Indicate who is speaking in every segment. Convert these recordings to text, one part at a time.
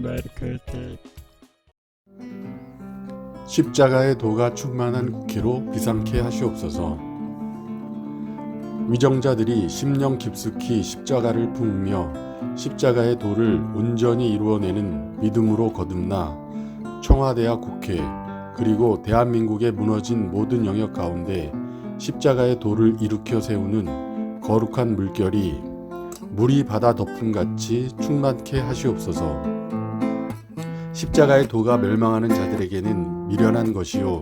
Speaker 1: marketed.
Speaker 2: 십자가의 도가 충만한 국회로 비상케 하시옵소서. 위정자들이 심령 깊숙이 십자가를 품으며 십자가의 도를 온전히 이루어내는 믿음으로 거듭나 청와대와 국회 그리고 대한민국의 무너진 모든 영역 가운데 십자가의 도를 일으켜 세우는 거룩한 물결이 물이 바다 덮음 같이 충만케 하시옵소서. 십자가의 도가 멸망하는 자들에게는 미련한 것이요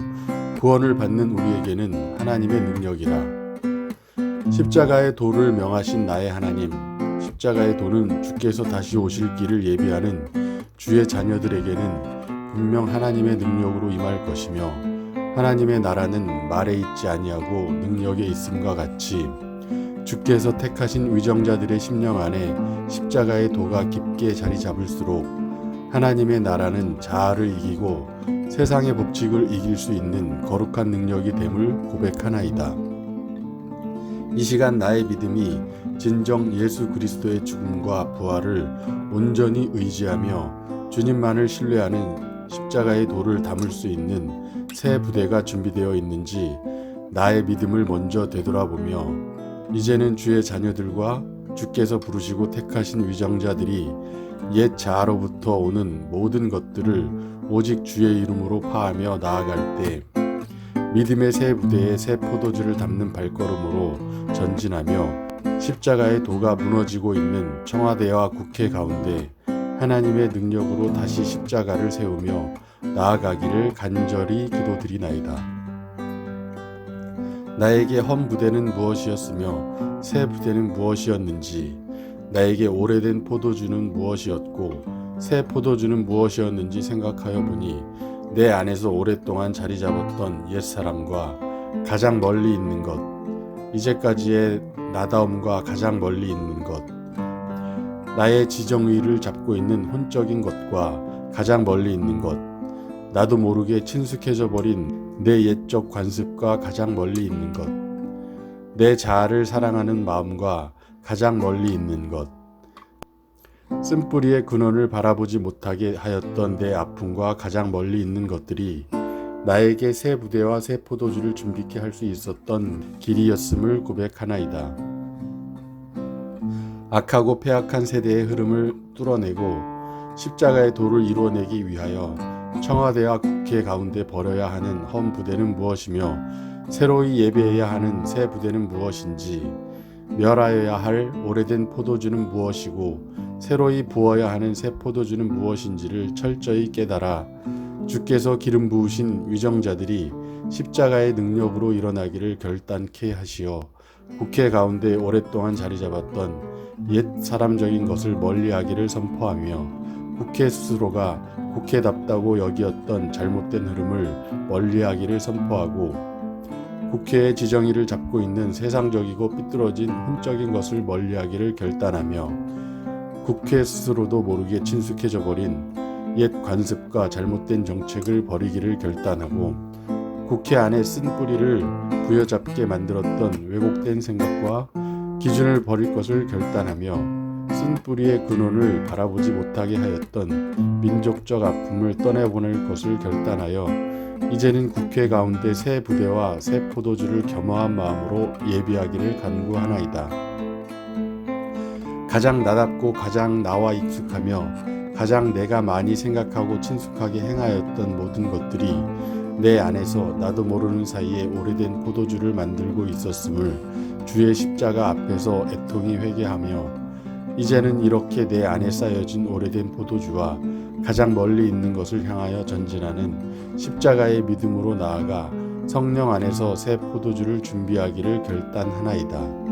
Speaker 2: 구원을 받는 우리에게는 하나님의 능력이라. 십자가의 도를 명하신 나의 하나님, 십자가의 도는 주께서 다시 오실 길을 예비하는 주의 자녀들에게는 분명 하나님의 능력으로 임할 것이며 하나님의 나라는 말에 있지 아니하고 능력에 있음과 같이 주께서 택하신 위정자들의 심령 안에 십자가의 도가 깊게 자리 잡을수록 하나님의 나라는 자아를 이기고 세상의 법칙을 이길 수 있는 거룩한 능력이 됨을 고백하나이다. 이 시간 나의 믿음이 진정 예수 그리스도의 죽음과 부활을 온전히 의지하며 주님만을 신뢰하는 십자가의 도를 담을 수 있는 새 부대가 준비되어 있는지 나의 믿음을 먼저 되돌아보며 이제는 주의 자녀들과 주께서 부르시고 택하신 위정자들이 옛 자아로부터 오는 모든 것들을 오직 주의 이름으로 파하며 나아갈 때 믿음의 새 부대에 새 포도주를 담는 발걸음으로 전진하며 십자가의 도가 무너지고 있는 청와대와 국회 가운데 하나님의 능력으로 다시 십자가를 세우며 나아가기를 간절히 기도드리나이다. 나에게 헌 부대는 무엇이었으며 새 부대는 무엇이었는지 나에게 오래된 포도주는 무엇이었고 새 포도주는 무엇이었는지 생각하여 보니 내 안에서 오랫동안 자리 잡았던 옛 사람과 가장 멀리 있는 것 이제까지의 나다움과 가장 멀리 있는 것 나의 지정의를 잡고 있는 혼적인 것과 가장 멀리 있는 것 나도 모르게 친숙해져 버린 내 옛적 관습과 가장 멀리 있는 것, 내 자아를 사랑하는 마음과 가장 멀리 있는 것, 쓴뿌리의 근원을 바라보지 못하게 하였던 내 아픔과 가장 멀리 있는 것들이 나에게 새 부대와 새 포도주를 준비케 할 수 있었던 길이었음을 고백하나이다. 악하고 폐악한 세대의 흐름을 뚫어내고 십자가의 도를 이루어내기 위하여 청와대와 국회 가운데 벌여야 하는 헌 부대는 무엇이며 새로이 예배해야 하는 새 부대는 무엇인지 멸하여야 할 오래된 포도주는 무엇이고 새로이 부어야 하는 새 포도주는 무엇인지를 철저히 깨달아 주께서 기름 부으신 위정자들이 십자가의 능력으로 일어나기를 결단케 하시어 국회 가운데 오랫동안 자리 잡았던 옛 사람적인 것을 멀리하기를 선포하며 국회 스스로가 국회답다고 여기었던 잘못된 흐름을 멀리하기를 선포하고 국회의 지정의를 잡고 있는 세상적이고 삐뚤어진 혼적인 것을 멀리하기를 결단하며 국회 스스로도 모르게 친숙해져 버린 옛 관습과 잘못된 정책을 버리기를 결단하고 국회 안에 쓴 뿌리를 부여잡게 만들었던 왜곡된 생각과 기준을 버릴 것을 결단하며 쓴 뿌리의 근원을 바라보지 못하게 하였던 민족적 아픔을 떠내보낼 것을 결단하여 이제는 국회 가운데 새 부대와 새 포도주를 겸허한 마음으로 예비하기를 간구하나이다. 가장 나답고 가장 나와 익숙하며 가장 내가 많이 생각하고 친숙하게 행하였던 모든 것들이 내 안에서 나도 모르는 사이에 오래된 포도주를 만들고 있었음을 주의 십자가 앞에서 애통이 회개하며 이제는 이렇게 내 안에 쌓여진 오래된 포도주와 가장 멀리 있는 것을 향하여 전진하는 십자가의 믿음으로 나아가 성령 안에서 새 포도주를 준비하기를 결단하나이다.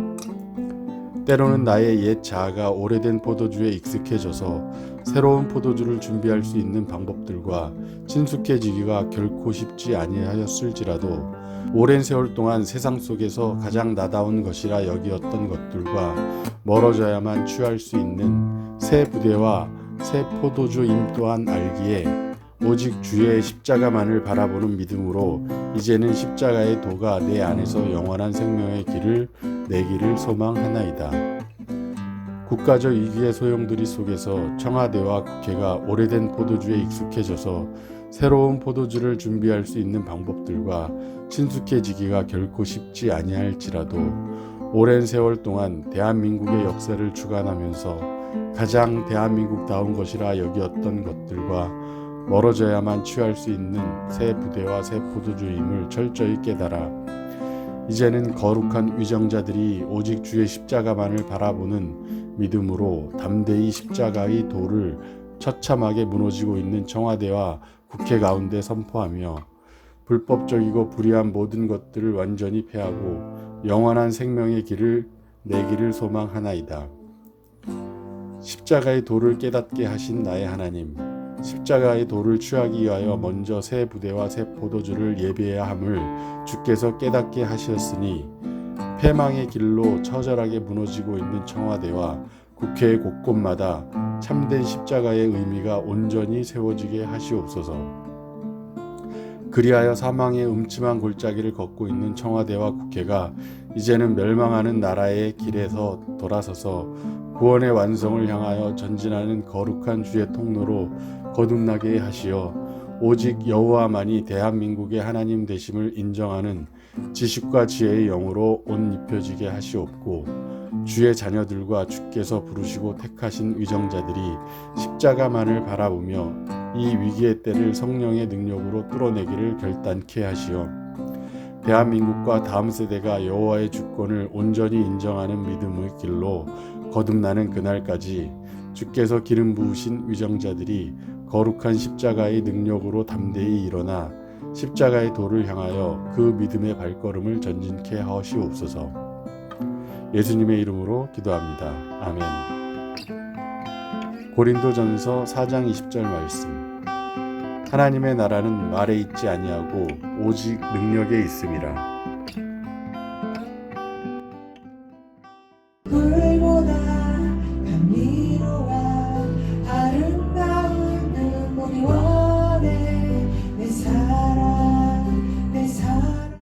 Speaker 2: 때로는 나의 옛 자아가 오래된 포도주에 익숙해져서 새로운 포도주를 준비할 수 있는 방법들과 친숙해지기가 결코 쉽지 아니하였을지라도 오랜 세월 동안 세상 속에서 가장 나다운 것이라 여기었던 것들과 멀어져야만 취할 수 있는 새 부대와 새 포도주 임 또한 알기에 오직 주의 십자가만을 바라보는 믿음으로 이제는 십자가의 도가 내 안에서 영원한 생명의 길을 내기를 소망하나이다. 국가적 위기의 소용돌이 속에서 청와대와 국회가 오래된 포도주에 익숙해져서 새로운 포도주를 준비할 수 있는 방법들과 친숙해지기가 결코 쉽지 아니할지라도 오랜 세월 동안 대한민국의 역사를 주관하면서 가장 대한민국다운 것이라 여기었던 것들과 멀어져야만 취할 수 있는 새 부대와 새 포도주임을 철저히 깨달아 이제는 거룩한 위정자들이 오직 주의 십자가만을 바라보는 믿음으로 담대히 십자가의 도를 처참하게 무너지고 있는 청와대와 국회 가운데 선포하며 불법적이고 불의한 모든 것들을 완전히 패하고 영원한 생명의 길을 내기를 소망하나이다. 십자가의 도를 깨닫게 하신 나의 하나님, 십자가의 도를 취하기 위하여 먼저 새 부대와 새 포도주를 예비해야 함을 주께서 깨닫게 하셨으니 패망의 길로 처절하게 무너지고 있는 청와대와 국회 곳곳마다 참된 십자가의 의미가 온전히 세워지게 하시옵소서. 그리하여 사망의 음침한 골짜기를 걷고 있는 청와대와 국회가 이제는 멸망하는 나라의 길에서 돌아서서 구원의 완성을 향하여 전진하는 거룩한 주의 통로로 거듭나게 하시어 오직 여호와만이 대한민국의 하나님 되심을 인정하는 지식과 지혜의 영으로 옷 입혀지게 하시옵고 주의 자녀들과 주께서 부르시고 택하신 위정자들이 십자가만을 바라보며 이 위기의 때를 성령의 능력으로 뚫어내기를 결단케 하시어 대한민국과 다음 세대가 여호와의 주권을 온전히 인정하는 믿음의 길로 거듭나는 그날까지 주께서 기름 부으신 위정자들이 거룩한 십자가의 능력으로 담대히 일어나 십자가의 도를 향하여 그 믿음의 발걸음을 전진케 하시옵소서. 예수님의 이름으로 기도합니다. 아멘. 고린도전서 4장 20절 말씀. 하나님의 나라는 말에 있지 아니하고 오직 능력에 있음이라.